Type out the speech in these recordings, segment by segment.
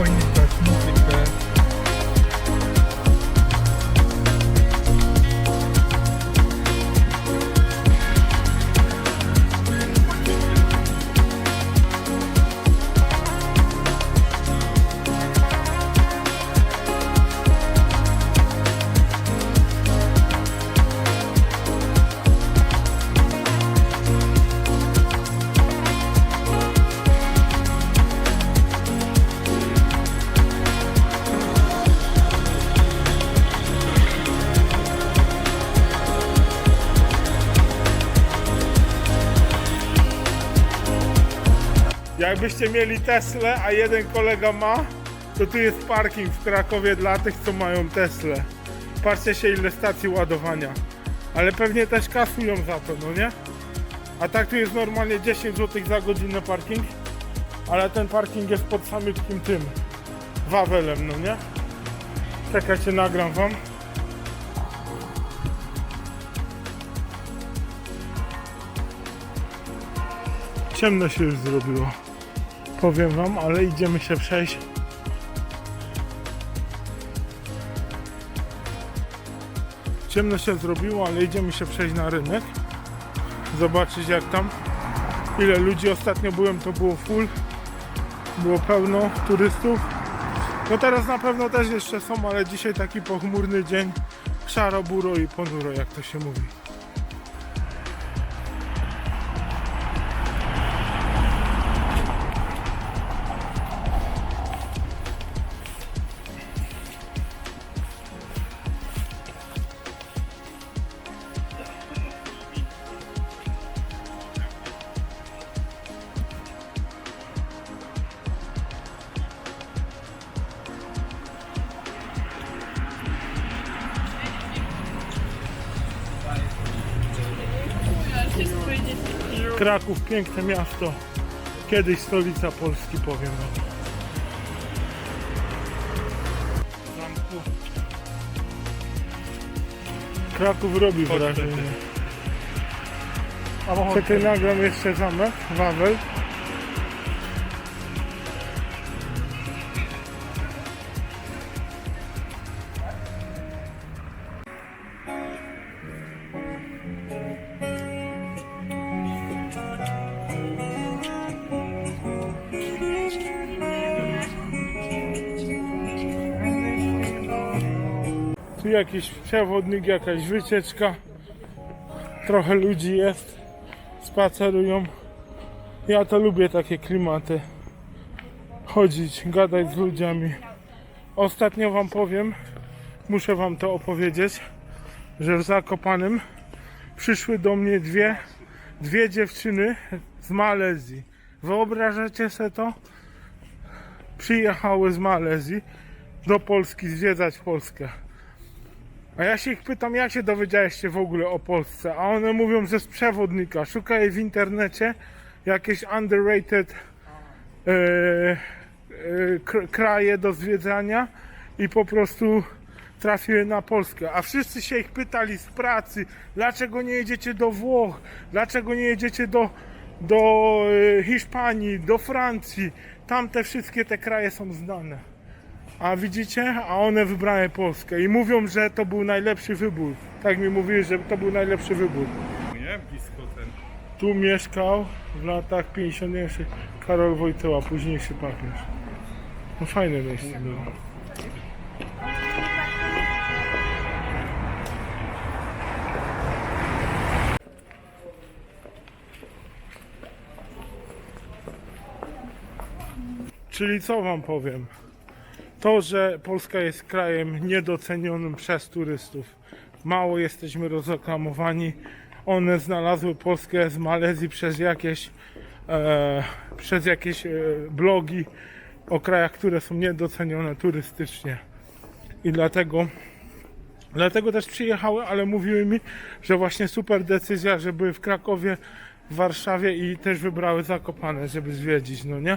important person. Jakbyście mieli Teslę, a jeden kolega ma, to tu jest parking w Krakowie dla tych, co mają Teslę. Patrzcie się ile stacji ładowania. Ale pewnie też kasują za to, no nie? A tak tu jest normalnie 10 zł za godzinę parking. Ale ten parking jest pod samym tym Wawelem, no nie? Czekajcie, nagram wam. Ciemno się już zrobiło. Powiem wam, ale idziemy się przejść. Ciemno się zrobiło, ale idziemy się przejść na rynek. Zobaczyć jak tam. Ile ludzi ostatnio byłem, to było full. Było pełno turystów. No teraz na pewno też jeszcze są, ale dzisiaj taki pochmurny dzień. Szaro, buro i ponuro, jak to się mówi. Kraków, piękne miasto. Kiedyś stolica Polski, powiem wam. Zamku. Kraków robi wrażenie. Czekaj, nagram jeszcze zamek, Wawel. Jakiś przewodnik, jakaś wycieczka. Trochę ludzi jest. Spacerują. Ja to lubię takie klimaty. Chodzić, gadać z ludźmi. Ostatnio wam powiem, muszę wam to opowiedzieć, że w Zakopanym przyszły do mnie dwie, dwie dziewczyny z Malezji. Wyobrażacie sobie to? Przyjechały z Malezji do Polski zwiedzać Polskę. A ja się ich pytam, jak się dowiedziałeś się w ogóle o Polsce? A one mówią, że z przewodnika. Szukaj w internecie jakieś underrated e, e, kraje do zwiedzania i po prostu trafiły na Polskę. A wszyscy się ich pytali z pracy, dlaczego nie jedziecie do Włoch, dlaczego nie jedziecie do, do e, Hiszpanii, do Francji. Tam te wszystkie te kraje są znane. A widzicie? A one wybrały Polskę i mówią, że to był najlepszy wybór. Tak mi mówili, że to był najlepszy wybór. Nie, blisko ten. Tu mieszkał w latach 50. Karol Wojtyła, późniejszy papież. No fajne miejsce było. Czyli co wam powiem? To, że Polska jest krajem niedocenionym przez turystów. Mało jesteśmy rozreklamowani. One znalazły Polskę z Malezji przez jakieś, e, przez jakieś e, blogi o krajach, które są niedocenione turystycznie. I dlatego, dlatego też przyjechały, ale mówiły mi, że właśnie super decyzja, że były w Krakowie, w Warszawie i też wybrały Zakopane, żeby zwiedzić, no nie?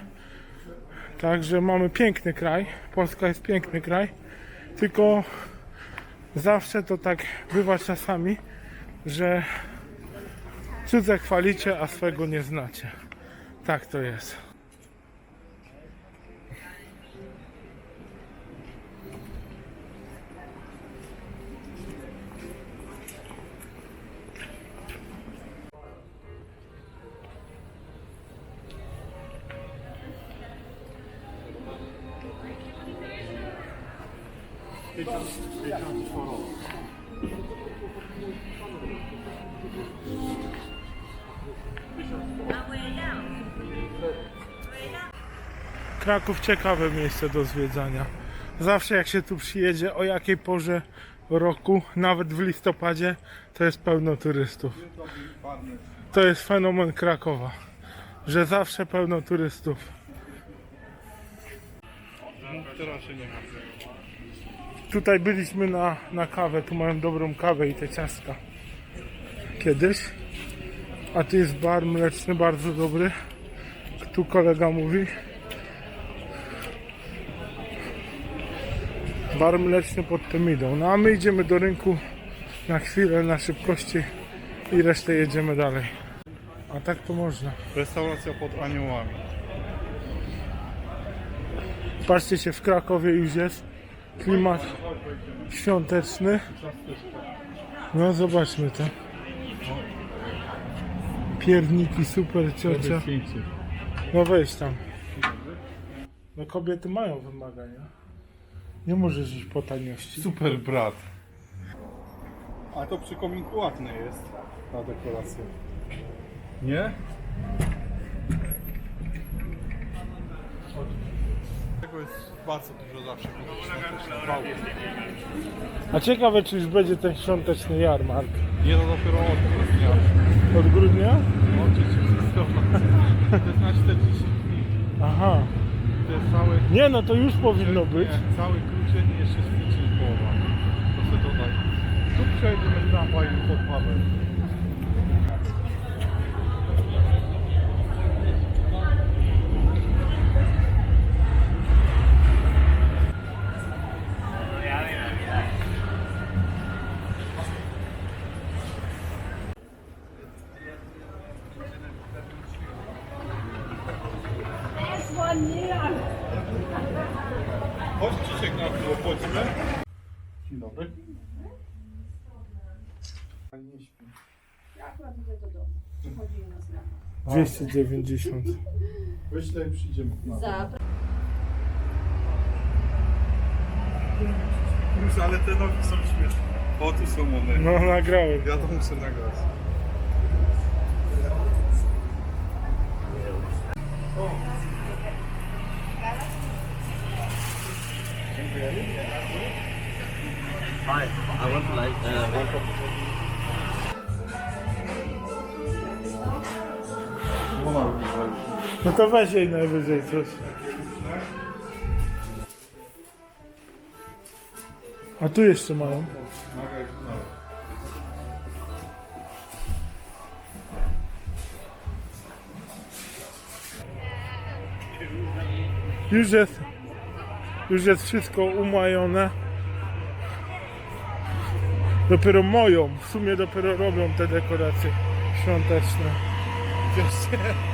Także mamy piękny kraj. Polska jest piękny kraj. Tylko zawsze to tak bywa czasami, że cudze chwalicie, a swego nie znacie. Tak to jest. Kraków ciekawe miejsce do zwiedzania. Zawsze jak się tu przyjedzie, o jakiej porze roku, nawet w listopadzie, to jest pełno turystów. To jest fenomen Krakowa, że zawsze pełno turystów. Tutaj byliśmy na, na kawę, tu mają dobrą kawę i te ciastka. Kiedyś. A tu jest bar mleczny, bardzo dobry. Tu kolega mówi. Bar mleczny pod Temidą. No a my idziemy do rynku na chwilę, na szybkości i resztę jedziemy dalej. A tak to można. Restauracja pod aniołami. Patrzcie się, w Krakowie już jest klimat świąteczny. No zobaczmy to. Pierniki, super ciocia. No wejdź tam. No kobiety mają wymagania. Nie możesz iść po taniości. Super brat. A to przy kominku ładne jest na dekorację. Nie? Tego jest bardzo dużo zawsze. A ciekawe czy już będzie ten świąteczny jarmark. Nie no dopiero od grudnia. Od grudnia? No, to jest na 40 dni. Aha. To jest cały, Nie no to już powinno być. nie, cały grudzień i jeszcze styczeń połowa. To sobie dodaj. Tu przejdziemy tam fajnie pod Paweł. Chodź Krzysiek na chwilę, chodźmy. Dzień dobry. Pani nie śpi. Akurat idę do domu. Przychodzili nas na 290. Wyślę i przyjdziemy. Na. Za Muszę, ale te nogi są śmieszne. O, tu są one. No nagrałem. Ja to muszę nagrać. No to weź jej najwyżej coś. A tu jeszcze mają. Już jest, już jest wszystko umajone. Dopiero moją, w sumie dopiero robią te dekoracje świąteczne.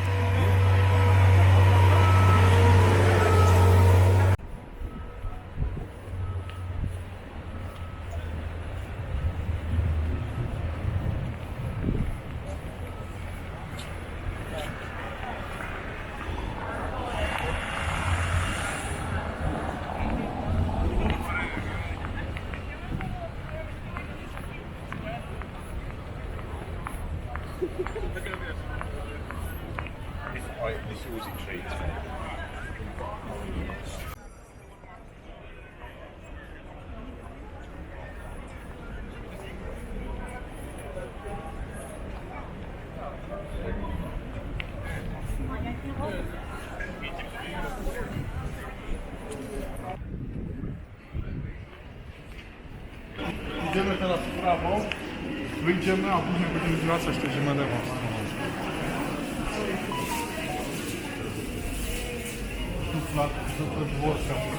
Wiecie? Idziemy teraz w prawo, wyjdziemy, a później będziemy wracać, to idziemy тут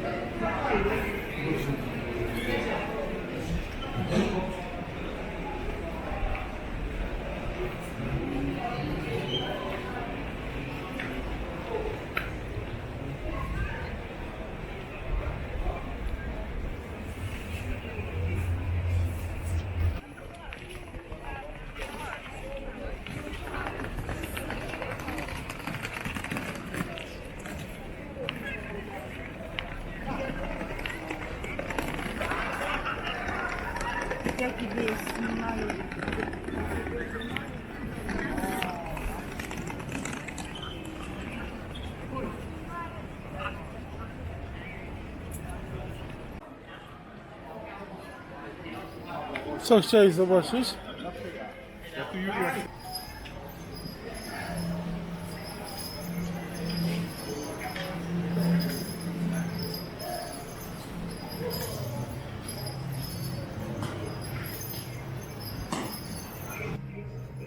wy jest mały. Co chciałeś zobaczyć?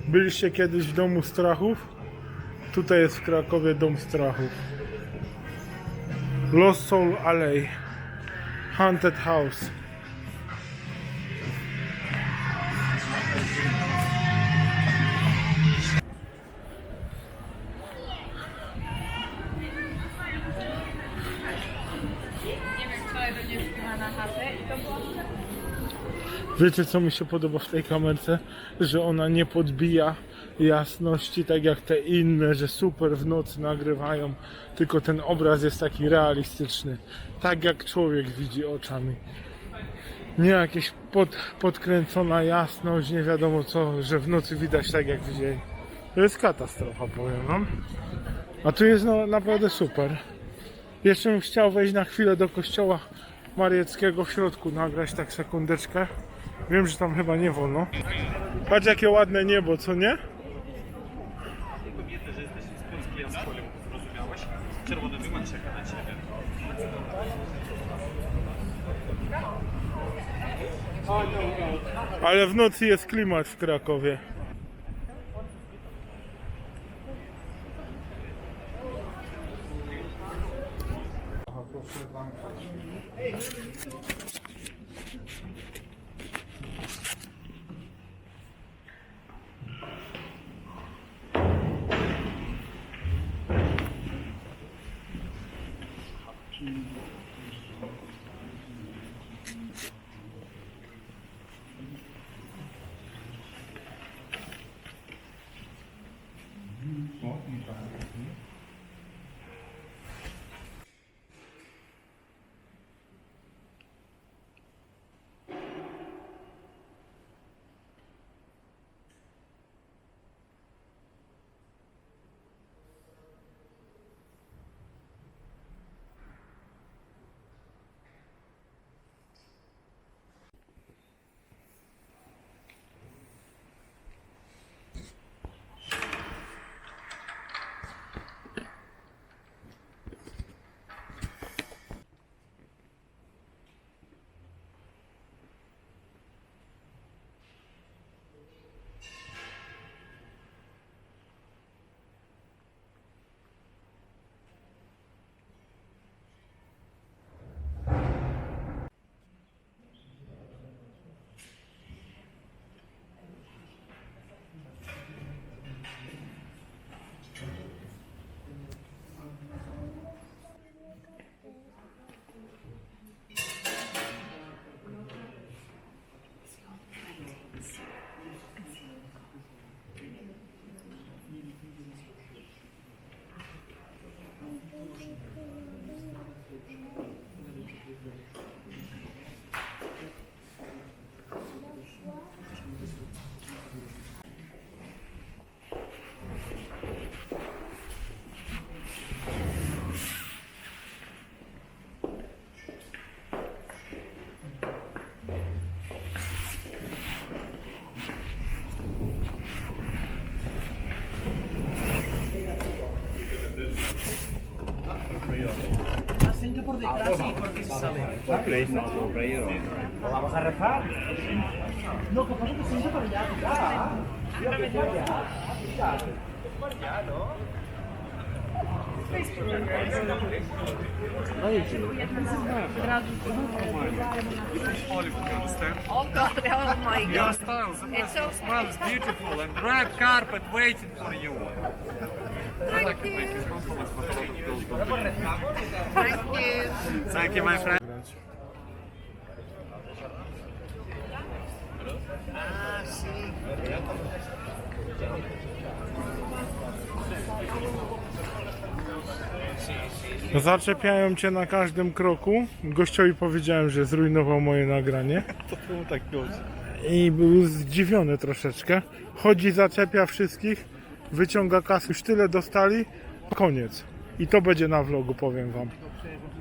Byliście kiedyś w domu strachów? Tutaj jest w Krakowie dom strachów. Lost Soul Alley. Haunted House. Wiecie co mi się podoba w tej kamerce? Że ona nie podbija jasności tak jak te inne, że super w nocy nagrywają, tylko ten obraz jest taki realistyczny, tak jak człowiek widzi oczami. Nie jakieś pod, podkręcona jasność, nie wiadomo co, że w nocy widać tak jak w dzień. To jest katastrofa, powiem wam. A tu jest no, naprawdę super. Jeszcze bym chciał wejść na chwilę do kościoła Marieckiego w środku, nagrać tak sekundeczkę. Wiem, że tam chyba nie wolno. Patrz jakie ładne niebo, co nie? Ale w nocy jest klimat w Krakowie. ¿Lo vamos a rezar? No, que pasa que se hizo para allá, mira. Mira, para allá, ¿no? Oh beautiful and red carpet waiting for. Thank you. Thank you. Thank you, my friend. Zaczepiają cię na każdym kroku. Gościowi powiedziałem, że zrujnował moje nagranie. To było tak. I był zdziwiony troszeczkę. Chodzi, zaczepia wszystkich, wyciąga kasy, już tyle dostali, koniec. I to będzie na vlogu, powiem wam.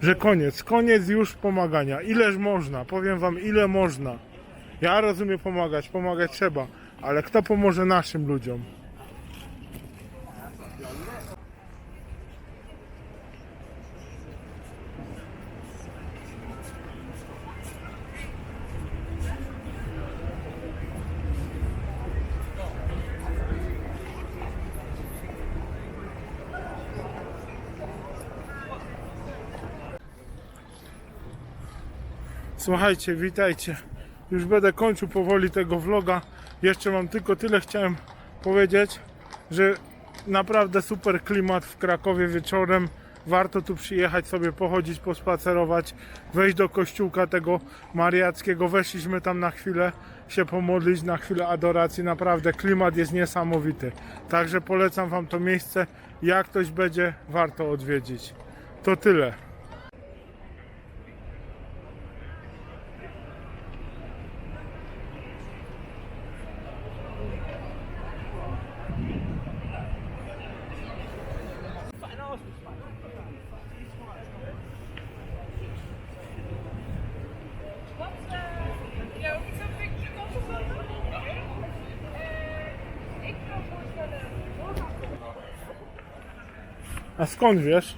Że koniec, koniec już pomagania. Ileż można, powiem wam, ile można. Ja rozumiem pomagać, pomagać trzeba, ale kto pomoże naszym ludziom? Słuchajcie, witajcie. Już będę kończył powoli tego vloga. Jeszcze mam tylko tyle chciałem powiedzieć, że naprawdę super klimat w Krakowie wieczorem. Warto tu przyjechać sobie, pochodzić, pospacerować, wejść do kościółka tego mariackiego. Weszliśmy tam na chwilę się pomodlić, na chwilę adoracji. Naprawdę klimat jest niesamowity. Także polecam Wam to miejsce. Jak ktoś będzie, warto odwiedzić. To tyle. Skąd wiesz?